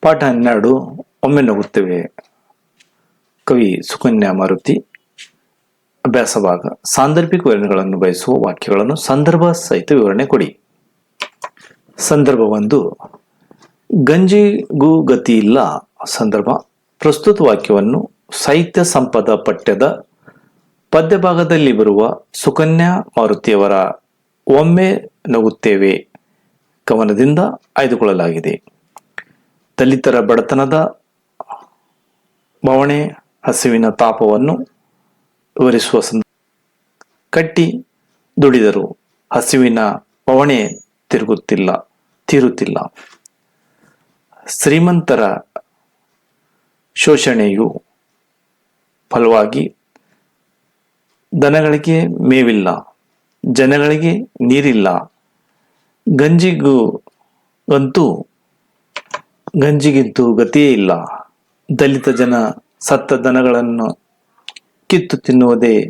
ಪಾಠ ಹನ್ನೆರಡು, ಒಮ್ಮೆ ನಗುತ್ತೇವೆ ಕವಿ ಸುಕನ್ಯಾ ಮಾರುತಿ ಅಭ್ಯಾಸ ಭಾಗ ಸಾಂದರ್ಭಿಕ ವಿವರಣೆಗಳನ್ನು ಬಯಸುವ ವಾಕ್ಯಗಳನ್ನು ಸಂದರ್ಭ ಸಹಿತ ವಿವರಣೆ ಕೊಡಿ. ಸಂದರ್ಭ ಒಂದು, ಗಂಜಿಗೂ ಗತಿ ಇಲ್ಲ. ಸಂದರ್ಭ, ಪ್ರಸ್ತುತ ವಾಕ್ಯವನ್ನು ಸಾಹಿತ್ಯ ಸಂಪದ ಪಠ್ಯದ ಪದ್ಯ ಭಾಗದಲ್ಲಿ ಬರುವ ಸುಕನ್ಯಾ ಮಾರುತಿಯವರ ಒಮ್ಮೆ ನಗುತ್ತೇವೆ. ಕವನದಿಂದ ಆಯ್ದುಕೊಳ್ಳಲಾಗಿದೆ. ದಲಿತರ ಬಡತನದ ಬವಣೆ ಹಸಿವಿನ ತಾಪವನ್ನು ವಿವರಿಸುವ ಸಂದ ಕಟ್ಟಿ ದುಡಿದರು. ಹಸಿವಿನ ಬವಣೆ ತಿರುಗುತ್ತಿಲ್ಲ, ತೀರುತ್ತಿಲ್ಲ. ಶ್ರೀಮಂತರ ಶೋಷಣೆಯು ಫಲವಾಗಿ ದನಗಳಿಗೆ ಮೇವಿಲ್ಲ, ಜನಗಳಿಗೆ ನೀರಿಲ್ಲ. ಗಂಜಿಗೂ ಅಂತೂ ಗಂಜಿಗಿಂತೂ ಗತಿಯೇ ಇಲ್ಲ. ದಲಿತ ಜನ ಸತ್ತ ದನಗಳನ್ನು ಕಿತ್ತು ತಿನ್ನುವುದೇ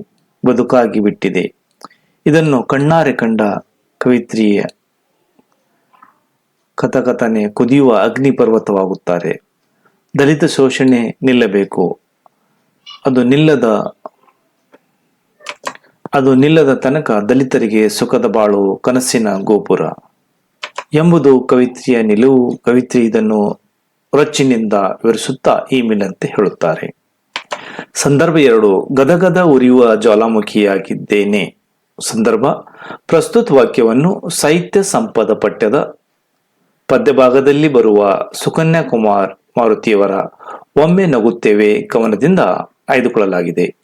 ಬದುಕಾಗಿ ಬಿಟ್ಟಿದೆ. ಇದನ್ನು ಕಣ್ಣಾರೆ ಕಂಡ ಕವಿತ್ರಿಯ ಕಥಕಥನೆ ಕುದಿಯುವ ಅಗ್ನಿ ಪರ್ವತವಾಗುತ್ತಾರೆ ದಲಿತ ಶೋಷಣೆ ನಿಲ್ಲಬೇಕು. ಅದು ನಿಲ್ಲದ ಅದು ನಿಲ್ಲದ ತನಕ ದಲಿತರಿಗೆ ಸುಖದ ಬಾಳು ಕನಸಿನ ಗೋಪುರ. ಎಂಬುದು ಕವಿತ್ರಿಯ ನಿಲುವು. ಕವಿತ್ರಿ ಇದನ್ನು ರೊಚ್ಚಿನಿಂದ ವಿವರಿಸುತ್ತಾ ಈ ಮೇಲಂತೆ ಹೇಳುತ್ತಾರೆ. ಸಂದರ್ಭ ಎರಡು. ಗದಗದ ಉರಿಯುವ ಜ್ವಾಲಾಮುಖಿಯಾಗಿದ್ದೇನೆ. ಸಂದರ್ಭ. ಪ್ರಸ್ತುತ ವಾಕ್ಯವನ್ನು ಸಾಹಿತ್ಯ ಸಂಪದ ಪಠ್ಯದ ಪದ್ಯಭಾಗದಲ್ಲಿ ಬರುವ ಸುಕನ್ಯಾ ಕುಮಾರ್ ಮಾರುತಿಯವರ ಒಮ್ಮೆ ನಗುತ್ತೇವೆ ಕವನದಿಂದ ಆಯ್ದುಕೊಳ್ಳಲಾಗಿದೆ.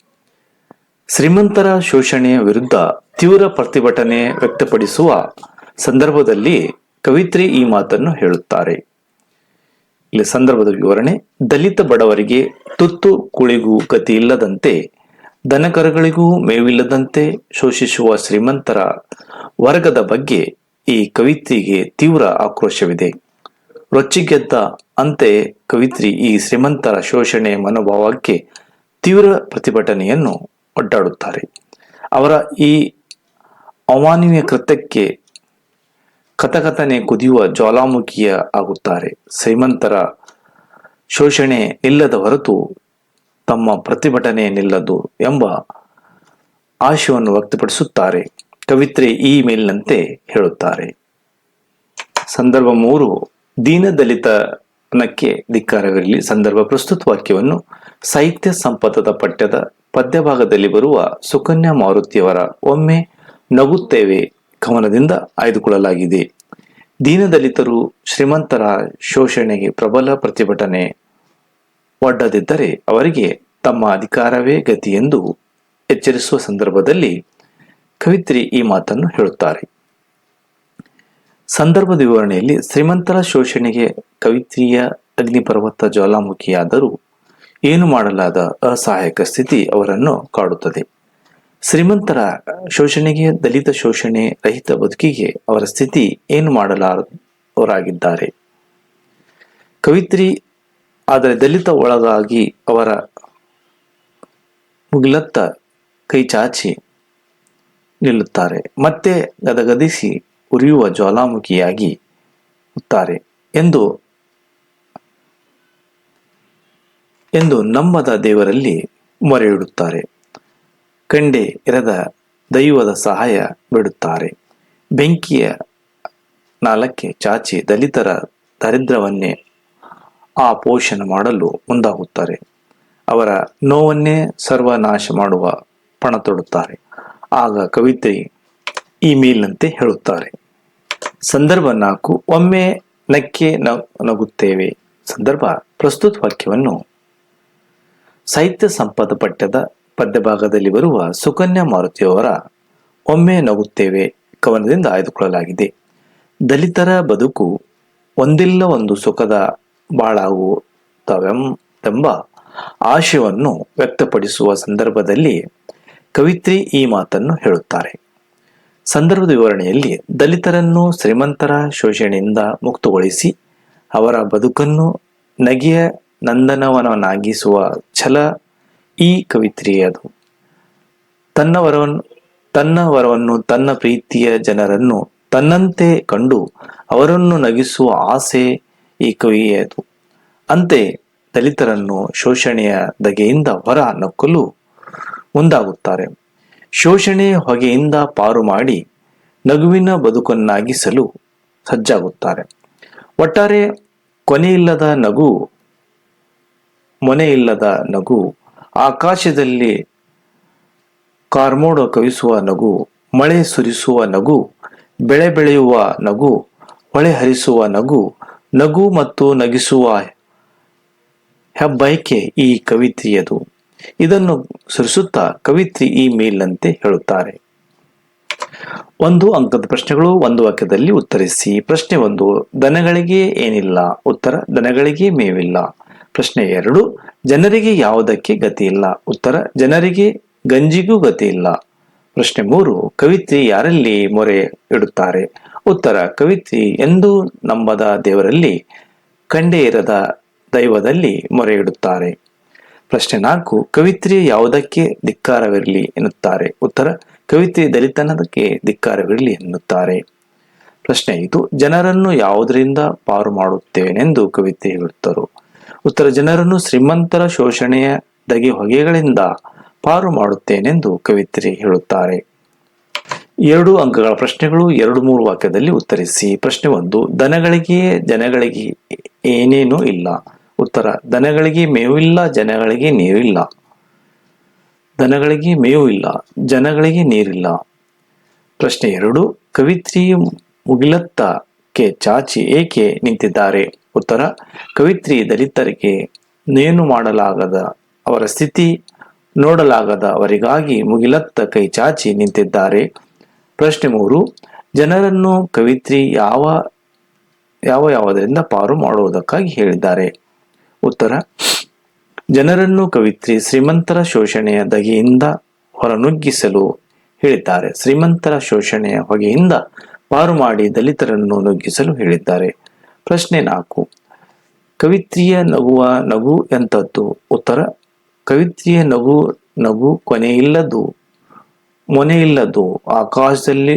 ಶ್ರೀಮಂತರ ಶೋಷಣೆಯ ವಿರುದ್ಧ ತೀವ್ರ ಪ್ರತಿಭಟನೆ ವ್ಯಕ್ತಪಡಿಸುವ ಸಂದರ್ಭದಲ್ಲಿ ಕವಿತ್ರಿ ಈ ಮಾತನ್ನು ಹೇಳುತ್ತಾರೆ. ಇಲ್ಲಿ ಸಂದರ್ಭದ ವಿವರಣೆ, ದಲಿತ ಬಡವರಿಗೆ ತುತ್ತು ಕುಳಿಗೂ ಗತಿ ಇಲ್ಲದಂತೆ, ದನಕರಗಳಿಗೂ ಮೇವಿಲ್ಲದಂತೆ ಶೋಷಿಸುವ ಶ್ರೀಮಂತರ ವರ್ಗದ ಬಗ್ಗೆ ಈ ಕವಿತ್ರಿಗೆ ತೀವ್ರ ಆಕ್ರೋಶವಿದೆ. ರೊಚ್ಚಿಗೆದ್ದ ಅಂತೆ ಕವಿತ್ರಿ ಈ ಶ್ರೀಮಂತರ ಶೋಷಣೆ ಮನೋಭಾವಕ್ಕೆ ತೀವ್ರ ಪ್ರತಿಭಟನೆಯನ್ನು ಒಡ್ಡಾಡುತ್ತಾರೆ. ಅವರ ಈ ಅಮಾನವೀಯ ಕೃತ್ಯಕ್ಕೆ ಕಥಕಥನೆ ಕುದಿಯುವ ಜ್ವಾಲಾಮುಖಿಯ ಆಗುತ್ತಾರೆ. ಶ್ರೀಮಂತರ ಶೋಷಣೆ ನಿಲ್ಲದ ಹೊರತು ತಮ್ಮ ಪ್ರತಿಭಟನೆ ನಿಲ್ಲದು ಎಂಬ ಆಶಯವನ್ನು ವ್ಯಕ್ತಪಡಿಸುತ್ತಾರೆ. ಕವಿತ್ರಿ ಈ ಮೇಲಿನಂತೆ ಹೇಳುತ್ತಾರೆ. ಸಂದರ್ಭ ಮೂರು, ದೀನದಲಿತನಕ್ಕೆ ಧಿಕ್ಕಾರವಿರಲಿ. ಸಂದರ್ಭ ಪ್ರಸ್ತುತ ವಾಕ್ಯವನ್ನು, ಸಾಹಿತ್ಯ ಸಂಪದದ ಪಠ್ಯದ ಪದ್ಯಭಾಗದಲ್ಲಿ ಬರುವ ಸುಕನ್ಯಾ ಮಾರುತಿಯವರ ಒಮ್ಮೆ ನಗುತ್ತೇವೆ ಕವನದಿಂದ ಆಯ್ದುಕೊಳ್ಳಲಾಗಿದೆ. ದೀನದಲಿತರು ಶ್ರೀಮಂತರ ಶೋಷಣೆಗೆ ಪ್ರಬಲ ಪ್ರತಿಭಟನೆ ಒಡ್ಡದಿದ್ದರೆ ಅವರಿಗೆ ತಮ್ಮ ಅಧಿಕಾರವೇ ಗತಿ ಎಂದು ಎಚ್ಚರಿಸುವ ಸಂದರ್ಭದಲ್ಲಿ ಕವಿತ್ರಿ ಈ ಮಾತನ್ನು ಹೇಳುತ್ತಾರೆ. ಸಂದರ್ಭದ ವಿವರಣೆಯಲ್ಲಿ ಶ್ರೀಮಂತರ ಶೋಷಣೆಗೆ ಕವಿತ್ರಿಯ ಅಗ್ನಿಪರ್ವತ ಜ್ವಾಲಾಮುಖಿಯಾದರೂ ಏನು ಮಾಡಲಾದ ಅಸಹಾಯಕ ಸ್ಥಿತಿ ಅವರನ್ನು ಕಾಡುತ್ತದೆ. ಶ್ರೀಮಂತರ ಶೋಷಣೆಗೆ, ದಲಿತ ಶೋಷಣೆ ರಹಿತ ಬದುಕಿಗೆ ಅವರ ಸ್ಥಿತಿ ಏನು ಮಾಡಲಾರವರಾಗಿದ್ದಾರೆ? ಕವಿತ್ರಿ ಆದರೆ ದಲಿತ ಒಳಗಾಗಿ ಅವರ ಮುಗಿಲತ್ತ ಕೈ ಚಾಚಿ ನಿಲ್ಲುತ್ತಾರೆ. ಮತ್ತೆ ಗದಗದಿಸಿ ಉರಿಯುವ ಜ್ವಾಲಾಮುಖಿಯಾಗಿ ಉತ್ತಾರೆ ಎಂದು ಎಂದು ನಮ್ಮದ ದೇವರಲ್ಲಿ ಮೊರೆಯಿಡುತ್ತಾರೆ ಕಂಡೆ ಇರದ ದೈವದ ಸಹಾಯ ಬಿಡುತ್ತಾರೆ. ಬೆಂಕಿಯ ನಾಲಕ್ಕೆ ಚಾಚಿ ದಲಿತರ ದರಿದ್ರವನ್ನೇ ಆ ಪೋಷಣ ಮಾಡಲು ಮುಂದಾಗುತ್ತಾರೆ. ಅವರ ನೋವನ್ನೇ ಸರ್ವನಾಶ ಮಾಡುವ ಪಣ ತೊಡುತ್ತಾರೆ. ಆಗ ಕವಿತೆ ಈ ಮೇಲಿನಂತೆ ಹೇಳುತ್ತಾರೆ. ಸಂದರ್ಭ ನಾಲ್ಕು, ಒಮ್ಮೆ ನಕ್ಕೆ ನಗುತ್ತೇವೆ. ಸಂದರ್ಭ, ಪ್ರಸ್ತುತ ವಾಕ್ಯವನ್ನು ಸಾಹಿತ್ಯ ಸಂಪದ ಪಠ್ಯದ ಪದ್ಯಭಾಗದಲ್ಲಿ ಬರುವ ಸುಕನ್ಯಾ ಮಾರುತಿಯವರ ಒಮ್ಮೆ ನಗುತ್ತೇವೆ ಕವನದಿಂದ ಆಯ್ದುಕೊಳ್ಳಲಾಗಿದೆ. ದಲಿತರ ಬದುಕು ಒಂದಿಲ್ಲ ಒಂದು ಸುಖದ ಬಾಳಾಗುತ್ತವೆಂಬ ಆಶಯವನ್ನು ವ್ಯಕ್ತಪಡಿಸುವ ಸಂದರ್ಭದಲ್ಲಿ ಕವಿತ್ರಿ ಈ ಮಾತನ್ನು ಹೇಳುತ್ತಾರೆ. ಸಂದರ್ಭದ ವಿವರಣೆಯಲ್ಲಿ ದಲಿತರನ್ನು ಶ್ರೀಮಂತರ ಶೋಷಣೆಯಿಂದ ಮುಕ್ತಗೊಳಿಸಿ ಅವರ ಬದುಕನ್ನು ನಗೆಯ ನಂದನವನನ್ನಾಗಿಸುವ ಛಲ ಈ ಕವಿತ್ರಿಯದು ತನ್ನ ವರವನ್ನು ತನ್ನ ವರವನ್ನು ತನ್ನ ಪ್ರೀತಿಯ ಜನರನ್ನು ತನ್ನಂತೆ ಕಂಡು ಅವರನ್ನು ನಗಿಸುವ ಆಸೆ ಈ ಕವಿಯದು ಅಂತೆ ದಲಿತರನ್ನು ಶೋಷಣೆಯ ದಗೆಯಿಂದ ಹೊರ ನಕ್ಕಲು ಮುಂದಾಗುತ್ತಾರೆ. ಶೋಷಣೆ ಹೊಗೆಯಿಂದ ಪಾರು ಮಾಡಿ ನಗುವಿನ ಬದುಕನ್ನಾಗಿಸಲು ಸಜ್ಜಾಗುತ್ತಾರೆ. ಒಟ್ಟಾರೆ ಕೊನೆಯಿಲ್ಲದ ನಗು, ಮೊನೆಯಿಲ್ಲದ ನಗು ಆಕಾಶದಲ್ಲಿ ಕಾರ್ಮೋಡ ಕವಿಸುವ ನಗು, ಮಳೆ ಸುರಿಸುವ ನಗು, ಬೆಳೆ ಬೆಳೆಯುವ ನಗು, ಹೊಳೆ ಹರಿಸುವ ನಗು ನಗು ಮತ್ತು ನಗಿಸುವ ಹೆಬ್ಬಯಕೆ ಈ ಕವಿತ್ರಿಯದು ಇದನ್ನು ಸುರಿಸುತ್ತಾ ಕವಿತ್ರಿ ಈ ಮೇಲ್ನಂತೆ ಹೇಳುತ್ತಾರೆ. ಒಂದು ಅಂಕದ ಪ್ರಶ್ನೆಗಳು, ಒಂದು ವಾಕ್ಯದಲ್ಲಿ ಉತ್ತರಿಸಿ. ಪ್ರಶ್ನೆ ಒಂದು, ದನಗಳಿಗೆ ಏನಿಲ್ಲ. ಉತ್ತರ, ದನಗಳಿಗೆ ಮೇವಿಲ್ಲ. ಪ್ರಶ್ನೆ ಎರಡು, ಜನರಿಗೆ ಯಾವುದಕ್ಕೆ ಗತಿ ಇಲ್ಲ? ಉತ್ತರ, ಜನರಿಗೆ ಗಂಜಿಗೂ ಗತಿ ಇಲ್ಲ. ಪ್ರಶ್ನೆ ಮೂರು, ಕವಿತ್ರಿ ಯಾರಲ್ಲಿ ಮೊರೆ ಇಡುತ್ತಾರೆ? ಉತ್ತರ, ಕವಿತ್ರಿ ಎಂದು ನಂಬದ ದೇವರಲ್ಲಿ ಕಂಡೇ ಇರದ ದೈವದಲ್ಲಿ ಮೊರೆ ಇಡುತ್ತಾರೆ. ಪ್ರಶ್ನೆ ನಾಲ್ಕು, ಕವಿತ್ರಿ ಯಾವುದಕ್ಕೆ ಧಿಕ್ಕಾರವಿರಲಿ ಎನ್ನುತ್ತಾರೆ? ಉತ್ತರ, ಕವಿತ್ರಿ ದಲಿತನದಕ್ಕೆ ಧಿಕ್ಕಾರವಿರಲಿ ಎನ್ನುತ್ತಾರೆ. ಪ್ರಶ್ನೆ ಐದು, ಜನರನ್ನು ಯಾವುದರಿಂದ ಪಾರು ಮಾಡುತ್ತೇನೆಂದು ಕವಿತ್ರಿ ಹೇಳುತ್ತರು? ಉತ್ತರ ಜನರನ್ನು ಶ್ರೀಮಂತರ ಶೋಷಣೆಯ ದಗೆ ಹೊಗೆಗಳಿಂದ ಪಾರು ಮಾಡುತ್ತೇನೆಂದು ಕವಿತ್ರಿ ಹೇಳುತ್ತಾರೆ. ಎರಡು ಅಂಕಗಳ ಪ್ರಶ್ನೆಗಳು ಎರಡು ಮೂರು ವಾಕ್ಯದಲ್ಲಿ ಉತ್ತರಿಸಿ. ಪ್ರಶ್ನೆ ಒಂದು, ದನಗಳಿಗೆ ಜನಗಳಿಗೆ ಏನೇನೂ ಇಲ್ಲ. ಉತ್ತರ, ದನಗಳಿಗೆ ಮೇವಿಲ್ಲ ಜನಗಳಿಗೆ ನೀರಿಲ್ಲ ದನಗಳಿಗೆ ಮೇವು ಇಲ್ಲ, ಜನಗಳಿಗೆ ನೀರಿಲ್ಲ ಪ್ರಶ್ನೆ ಎರಡು, ಕವಿತ್ರಿ ಮುಗಿಲತ್ತಕ್ಕೆ ಚಾಚಿ ಏಕೆ ನಿಂತಿದ್ದಾರೆ? ಉತ್ತರ, ಕವಿತ್ರಿ ದಲಿತರಿಗೆ ನೇನು ಮಾಡಲಾಗದ ಅವರ ಸ್ಥಿತಿ ನೋಡಲಾಗದ ಅವರಿಗಾಗಿ ಮುಗಿಲತ್ತ ಕೈ ಚಾಚಿ ನಿಂತಿದ್ದಾರೆ. ಪ್ರಶ್ನೆ ಮೂರು, ಜನರನ್ನು ಕವಿತ್ರಿ ಯಾವ ಯಾವ ಯಾವುದರಿಂದ ಪಾರು ಮಾಡುವುದಕ್ಕಾಗಿ ಹೇಳಿದ್ದಾರೆ? ಉತ್ತರ, ಜನರನ್ನು ಕವಿತ್ರಿ ಶ್ರೀಮಂತರ ಶೋಷಣೆಯ ದಗೆಯಿಂದ ಹೊರನುಗ್ಗಿಸಲು ಹೇಳಿದ್ದಾರೆ. ಶ್ರೀಮಂತರ ಶೋಷಣೆಯ ಹೊಗೆಯಿಂದ ಪಾರು ಮಾಡಿ ದಲಿತರನ್ನು ನುಗ್ಗಿಸಲು ಹೇಳಿದ್ದಾರೆ. ಪ್ರಶ್ನೆ ನಾಲ್ಕು. ಕವಿತ್ರಿಯ ನಗುವ ನಗು ಎಂಥದ್ದು ಉತ್ತರ, ಕವಿತ್ರಿಯ ನಗು ನಗು ಕೊನೆಯಿಲ್ಲದು ಮೊನೆಯಿಲ್ಲದು ಆಕಾಶದಲ್ಲಿ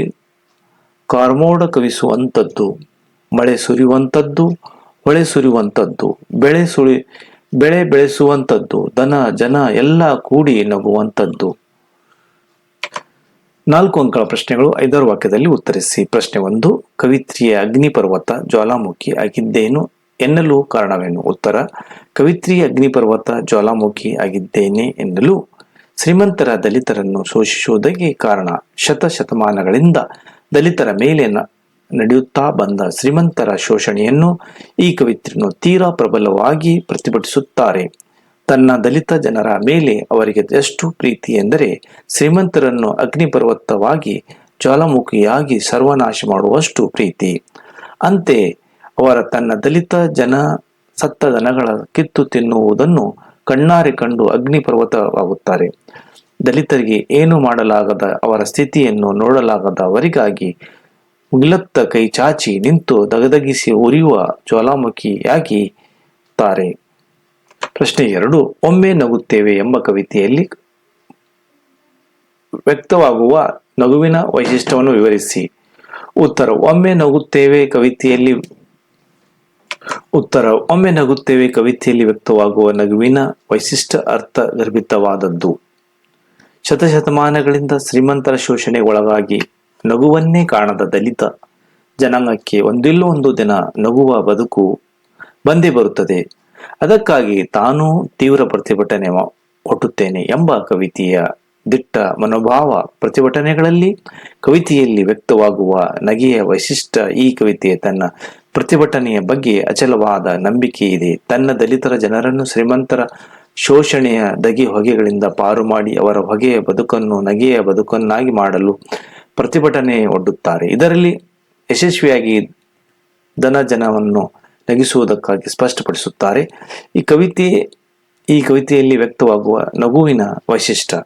ಕಾರ್ಮೋಡ ಕವಿಸುವಂಥದ್ದು ಮಳೆ ಸುರಿಯುವಂಥದ್ದು ಹೊಳೆ ಸುರಿಯುವಂಥದ್ದು ಬೆಳೆ ಸುಳಿ, ಬೆಳೆ ಬೆಳೆಸುವಂಥದ್ದು ದನ, ಜನ ಎಲ್ಲ ಕೂಡಿ ನಗುವಂಥದ್ದು ನಾಲ್ಕು ಅಂಕಗಳ ಪ್ರಶ್ನೆಗಳು ಐದಾರು ವಾಕ್ಯದಲ್ಲಿ ಉತ್ತರಿಸಿ. ಪ್ರಶ್ನೆ ಒಂದು, ಕವಿತ್ರಿಯ ಅಗ್ನಿಪರ್ವತ ಜ್ವಾಲಾಮುಖಿ ಆಗಿದ್ದೇನು? ಎನ್ನಲು ಕಾರಣವೇನು? ಉತ್ತರ, ಕವಿತ್ರಿಯ ಅಗ್ನಿಪರ್ವತ ಜ್ವಾಲಾಮುಖಿ ಆಗಿದ್ದೇನೆ ಎನ್ನಲು. ಶ್ರೀಮಂತರ ದಲಿತರನ್ನು ಶೋಷಿಸುವುದಕ್ಕೆ ಕಾರಣ ಶತಶತಮಾನಗಳಿಂದ ದಲಿತರ ಮೇಲೆ ನಡೆಯುತ್ತಾ ಬಂದ ಶ್ರೀಮಂತರ ಶೋಷಣೆಯನ್ನು ಈ ಕವಿತ್ರಿಯನ್ನು ತೀರಾ ಪ್ರಬಲವಾಗಿ ಪ್ರತಿಭಟಿಸುತ್ತಾರೆ. ತನ್ನ ದಲಿತ ಜನರ ಮೇಲೆ ಅವರಿಗೆ ಎಷ್ಟು ಪ್ರೀತಿ ಎಂದರೆ ಶ್ರೀಮಂತರನ್ನು ಅಗ್ನಿಪರ್ವತವಾಗಿ ಜ್ವಾಲಾಮುಖಿಯಾಗಿ ಸರ್ವನಾಶ ಮಾಡುವಷ್ಟು ಪ್ರೀತಿ. ಅಂತೆ ಅವರ ತನ್ನ ದಲಿತ ಜನ ಸತ್ತ ದನಗಳ ಕಿತ್ತು ತಿನ್ನುವುದನ್ನು ಕಣ್ಣಾರೆ ಕಂಡು ಅಗ್ನಿಪರ್ವತವಾಗುತ್ತಾರೆ. ದಲಿತರಿಗೆ ಏನು ಮಾಡಲಾಗದ ಅವರ ಸ್ಥಿತಿಯನ್ನು ನೋಡಲಾಗದ ಅವರಿಗಾಗಿ ಕೈ ಚಾಚಿ ನಿಂತು ದಗದಗಿಸಿ ಉರಿಯುವ ಜ್ವಾಲಾಮುಖಿಯಾಗಿ ತಾರೆ ಪ್ರಶ್ನೆ ಎರಡು, ಒಮ್ಮೆ ನಗುತ್ತೇವೆ ಎಂಬ ಕವಿತೆಯಲ್ಲಿ ವ್ಯಕ್ತವಾಗುವ ನಗುವಿನ ವೈಶಿಷ್ಟ್ಯವನ್ನು ವಿವರಿಸಿ. ಉತ್ತರ, ಒಮ್ಮೆ ನಗುತ್ತೇವೆ ಕವಿತೆಯಲ್ಲಿ ಉತ್ತರ, ಒಮ್ಮೆ ನಗುತ್ತೇವೆ ಕವಿತೆಯಲ್ಲಿ ವ್ಯಕ್ತವಾಗುವ ನಗುವಿನ ವೈಶಿಷ್ಟ್ಯ ಅರ್ಥ ಗರ್ಭಿತವಾದದ್ದು ಶತಶತಮಾನಗಳಿಂದ ಶ್ರೀಮಂತರ ಶೋಷಣೆಗೊಳಗಾಗಿ ನಗುವನ್ನೇ ಕಾಣದ ದಲಿತ ಜನಾಂಗಕ್ಕೆ ಒಂದಿಲ್ಲೋ ಒಂದು ದಿನ ನಗುವ ಬದುಕು ಬಂದೇ ಬರುತ್ತದೆ. ಅದಕ್ಕಾಗಿ ತಾನು ತೀವ್ರ ಪ್ರತಿಭಟನೆ ಒಟ್ಟುತ್ತೇನೆ ಎಂಬ ಕವಿತೆಯ ದಿಟ್ಟ ಮನೋಭಾವ ಪ್ರತಿಭಟನೆಗಳಲ್ಲಿ ಕವಿತೆಯಲ್ಲಿ ವ್ಯಕ್ತವಾಗುವ ನಗೆಯ ವೈಶಿಷ್ಟ್ಯ ಈ ಕವಿತೆಯ ತನ್ನ ಪ್ರತಿಭಟನೆಯ ಬಗ್ಗೆ ಅಚಲವಾದ ನಂಬಿಕೆ ಇದೆ. ತನ್ನ ದಲಿತರ ಜನರನ್ನು ಶ್ರೀಮಂತರ ಶೋಷಣೆಯ ದಗಿ ಹೊಗೆಗಳಿಂದ ಪಾರು ಮಾಡಿ ಅವರ ಹೊಗೆಯ ಬದುಕನ್ನು ನಗೆಯ ಬದುಕನ್ನಾಗಿ ಮಾಡಲು ಪ್ರತಿಭಟನೆ ಒಡ್ಡುತ್ತಾರೆ. ಇದರಲ್ಲಿ ಯಶಸ್ವಿಯಾಗಿ ದನ ಜನವನ್ನು ನಗಿಸುವುದಕ್ಕಾಗಿ ಸ್ಪಷ್ಟಪಡಿಸುತ್ತಾರೆ. ಈ ಕವಿತೆ, ಈ ಕವಿತೆಯಲ್ಲಿ ವ್ಯಕ್ತವಾಗುವ ನಗುವಿನ ವೈಶಿಷ್ಟ್ಯ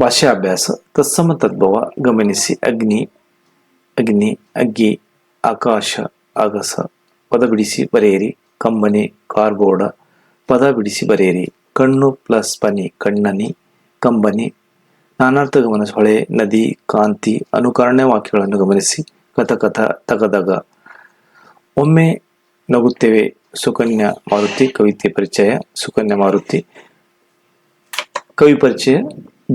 ಭಾಷಾಭ್ಯಾಸ ತತ್ಸಮ ತದ್ಭವ, ಗಮನಿಸಿ ಅಗ್ನಿ ಅಗ್ನಿ, ಅಗ್ಗಿ, ಆಕಾಶ, ಅಗಸ, ಪದ ಬಿಡಿಸಿ ಬರೆಯಿರಿ, ಕಂಬನಿ ಕಾರ್ಬೋರ್ಡ ಪದ ಬಿಡಿಸಿ ಬರೆಯಿರಿ, ಕಣ್ಣು ಪ್ಲಸ್ ಪನಿ, ಕಣ್ಣನಿ, ಕಂಬನಿ, ನಾನಾರ್ಥ ಗಮನ ಹೊಳೆ, ನದಿ, ಕಾಂತಿ, ಅನುಕರಣೆ ವಾಕ್ಯಗಳನ್ನು ಗಮನಿಸಿ, ಕಥಕಥ, ತಗದಗ. ಒಮ್ಮೆ ನಗುತ್ತೇವೆ. ಸುಕನ್ಯಾ ಮಾರುತಿ, ಕವಿತೆ ಪರಿಚಯ, ಸುಕನ್ಯಾ ಮಾರುತಿ. ಕವಿ ಪರಿಚಯ.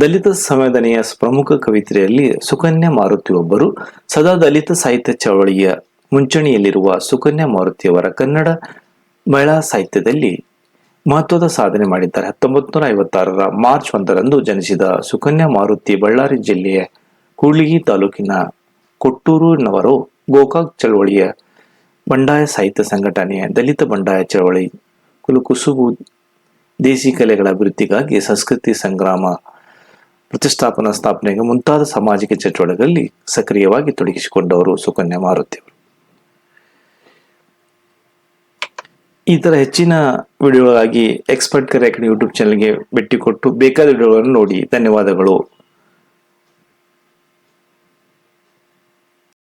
ದಲಿತ ಸಂವೇದನೆಯ ಪ್ರಮುಖ ಕವಿತ್ರೆಯಲ್ಲಿ ಸುಕನ್ಯಾ ಮಾರುತಿ ಒಬ್ಬರು. ಸದಾ ದಲಿತ ಸಾಹಿತ್ಯ ಚಳವಳಿಯ ಮುಂಚೂಣಿಯಲ್ಲಿರುವ ಸುಕನ್ಯಾ ಮಾರುತಿಯವರ ಕನ್ನಡ ಮಹಿಳಾ ಸಾಹಿತ್ಯದಲ್ಲಿ ಮಹತ್ವದ ಸಾಧನೆ ಮಾಡಿದ್ದಾರೆ. ಹತ್ತೊಂಬತ್ತು ನೂರ ಐವತ್ತಾರರ ಮಾರ್ಚ್ ಒಂದರಂದು ಜನಿಸಿದ ಸುಕನ್ಯಾ ಮಾರುತಿ ಬಳ್ಳಾರಿ ಜಿಲ್ಲೆಯ ಕೂಡ್ಲಿಗಿ ತಾಲೂಕಿನ ಕೊಟ್ಟೂರಿನವರು ಗೋಕಾಕ್ ಚಳವಳಿಯ ಬಂಡಾಯ ಸಾಹಿತ್ಯ ಸಂಘಟನೆಯ ದಲಿತ ಬಂಡಾಯ ಚಳವಳಿ ಕುಲುಕುಸುಬು ದೇಸಿ ಕಲೆಗಳ ಅಭಿವೃದ್ಧಿಗಾಗಿ ಸಂಸ್ಕೃತಿ ಸಂಗ್ರಾಮ ಪ್ರತಿಷ್ಠಾಪನಾ ಸ್ಥಾಪನೆಗೆ ಮುಂತಾದ ಸಾಮಾಜಿಕ ಚಟುವಟಿಕೆಗಳಲ್ಲಿ ಸಕ್ರಿಯವಾಗಿ ತೊಡಗಿಸಿಕೊಂಡವರು ಸುಕನ್ಯಾ ಮಾರುತಿ ಅವರು. ಈ ತರ ಹೆಚ್ಚಿನ ವಿಡಿಯೋಗಳಾಗಿ ಎಕ್ಸ್ಪರ್ಟ್ ಕರೆ ಯೂಟ್ಯೂಬ್ ಚಾನಲ್ಗೆ ಭೇಟಿ ಕೊಟ್ಟು ಬೇಕಾದ ವಿಡಿಯೋಗಳನ್ನು ನೋಡಿ. ಧನ್ಯವಾದಗಳು.